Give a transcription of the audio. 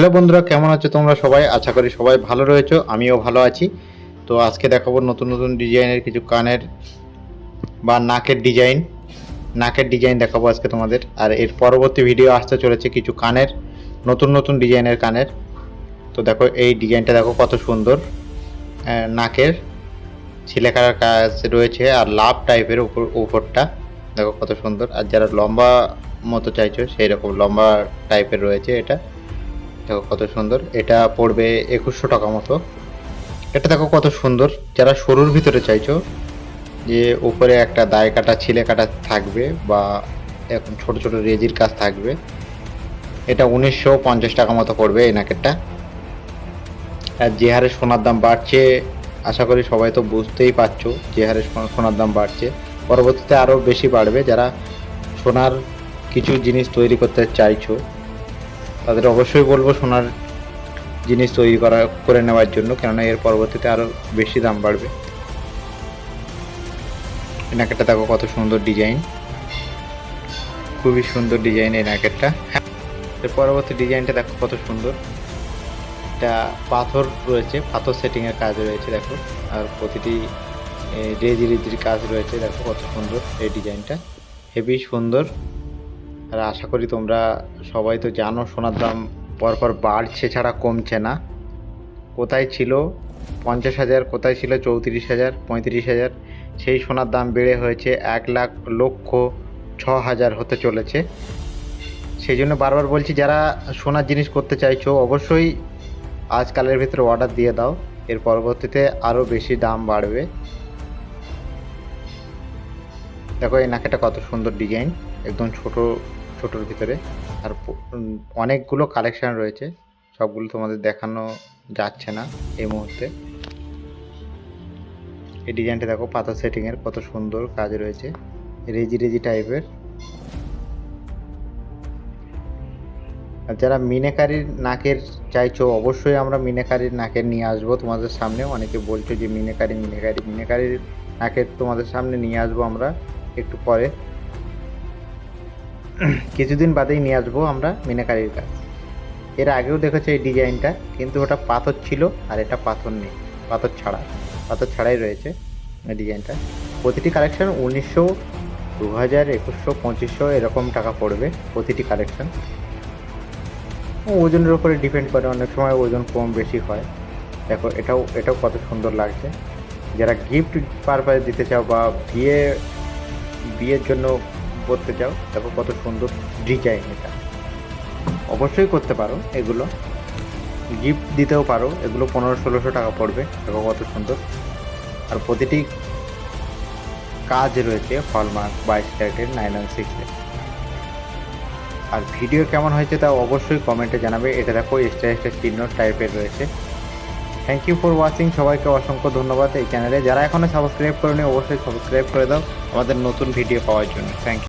Hello বন্ধুরা, কেমন আছো তোমরা সবাই? আশা করি সবাই ভালো রয়েছো, আমিও ভালো আছি। তো আজকে দেখাবো নতুন নতুন ডিজাইনের কিছু কানের বা নাকের ডিজাইন। নাকের ডিজাইন দেখাবো আজকে তোমাদের। আর এর পরবর্তী ভিডিও আসতে চলেছে কিছু কানের, নতুন নতুন ডিজাইনের কানের। তো দেখো, এই ডিজাইনটা দেখো কত সুন্দর। নাকের ছিলেকার কাজ রয়েছে আর লাভ টাইপের উপর, উপরটা। দেখো কত সুন্দর। আর যারা লম্বা মতো চাইছো সেই রকম লম্বা টাইপের রয়েছে এটা। দেখো কত সুন্দর। এটা পড়বে একুশশো টাকা মতো। এটা দেখো কত সুন্দর। যারা সরুর ভিতরে চাইছো যে উপরে একটা দায় কাটা, ছিলে কাটা থাকবে বা এখন ছোট ছোট রেজির কাজ থাকবে, এটা উনিশশো পঞ্চাশ টাকা মতো পড়বে এই নাকেরটা। আর যে হারে সোনার দাম বাড়ছে, আশা করি সবাই তো বুঝতেই পারছ যে হারে সোনা- সোনার দাম বাড়ছে। পরবর্তীতে আরও বেশি বাড়বে যারা সোনার কিছু জিনিস তৈরি করতে চাইছো। তাদের অবশ্যই বলব সোনার জিনিস তৈরি করা, করে নেওয়ার জন্য, কেননা এর পরবর্তীতে আরও বেশি দাম বাড়বে। এই ন্যাকেটটা দেখো কত সুন্দর ডিজাইন। খুবই সুন্দর ডিজাইন এই ন্যাকেটটা এর পরবর্তী ডিজাইনটা দেখো কত সুন্দর। এটা পাথর রয়েছে, পাথর সেটিংয়ের কাজ রয়েছে, দেখো। আর প্রতিটি রেজি রেজির কাজ রয়েছে, দেখো কত সুন্দর এই ডিজাইনটা। হেভি সুন্দর। আর আশা করি তোমরা সবাই তো জানো, সোনার দাম পরপর বাড়ছে ছাড়া কমছে না। কোথায় ছিল পঞ্চাশ হাজার, কোথায় ছিল চৌত্রিশ হাজার, পঁয়ত্রিশ হাজার, সেই সোনার দাম বেড়ে হয়েছে এক লাখ লক্ষ ছ হাজার হতে চলেছে। সেই জন্য বারবার বলছি, যারা সোনার জিনিস করতে চাইছো, অবশ্যই আজকালের ভিতরে অর্ডার দিয়ে দাও। এর পরবর্তীতে আরও বেশি দাম বাড়বে। দেখো, এই নাকেটা কত সুন্দর ডিজাইন একদম ছোট, ছোটোর ভিতরে। আর অনেকগুলো কালেকশান রয়েছে, সবগুলো তোমাদের দেখানো যাচ্ছে না এই মুহূর্তে। এই ডিজাইনটা দেখো পাথর সেটিংয়ের কত সুন্দর কাজ রয়েছে, রেজি রেজি টাইপের আর যারা মিনেকারির নাকের চাইছো, অবশ্যই আমরা মিনেকারির নাকের নিয়ে আসব তোমাদের সামনে। অনেকে বলছো যে মিনেকারি মিনেকারি, মিনেকারির নাকের তোমাদের সামনে নিয়ে আসব আমরা। একটু পরে। কিছুদিন বাদেই নিয়ে আসব আমরা মিনাকারির কাজ। এর আগেও দেখেছ এই ডিজাইনটা, কিন্তু ওটা পাথর ছিল আর এটা পাথর নেই, পাথর ছাড়া, পাথর ছাড়াই রয়েছে এই ডিজাইনটা। প্রতিটি কালেকশন উনিশশো দু হাজার একুশশো, পঁচিশশো এরকম টাকা পড়বে প্রতিটি কালেকশন। ওজনের উপরে ডিপেন্ড করে, অনেক সময় ওজন কম বেশি হয়। দেখো, এটাও এটাও কত সুন্দর লাগছে। যারা গিফট পারপাসে দিতে চাও বা বিয়ে বিয়ের জন্য করতে চাও, দেখো কত সুন্দর ডিজাইন এটা। অবশ্যই করতে পারো এগুলো। গিফট দিতেও পারো, এগুলো পনেরো, ষোলোশো টাকা পড়বে, দেখো কত সুন্দর। আর প্রতিটি কাজ রয়েছে, হলমার্ক, বাইশ ক্যারেটের, নাইন ওয়ান সিক্সের। আর ভিডিও কেমন হয়েছে তা অবশ্যই কমেন্টে জানাবে। এটা দেখো এক্সট্রা এক্সট্রা চিহ্ন টাইপের রয়েছে। থ্যাংক ইউ ফর ওয়াচিং সবাইকে অসংখ্য ধন্যবাদ এই চ্যানেলে যারা এখনও সাবস্ক্রাইব করেনি, অবশ্যই সাবস্ক্রাইব করে দাও আমাদের নতুন ভিডিও পাওয়ার জন্য। Thank you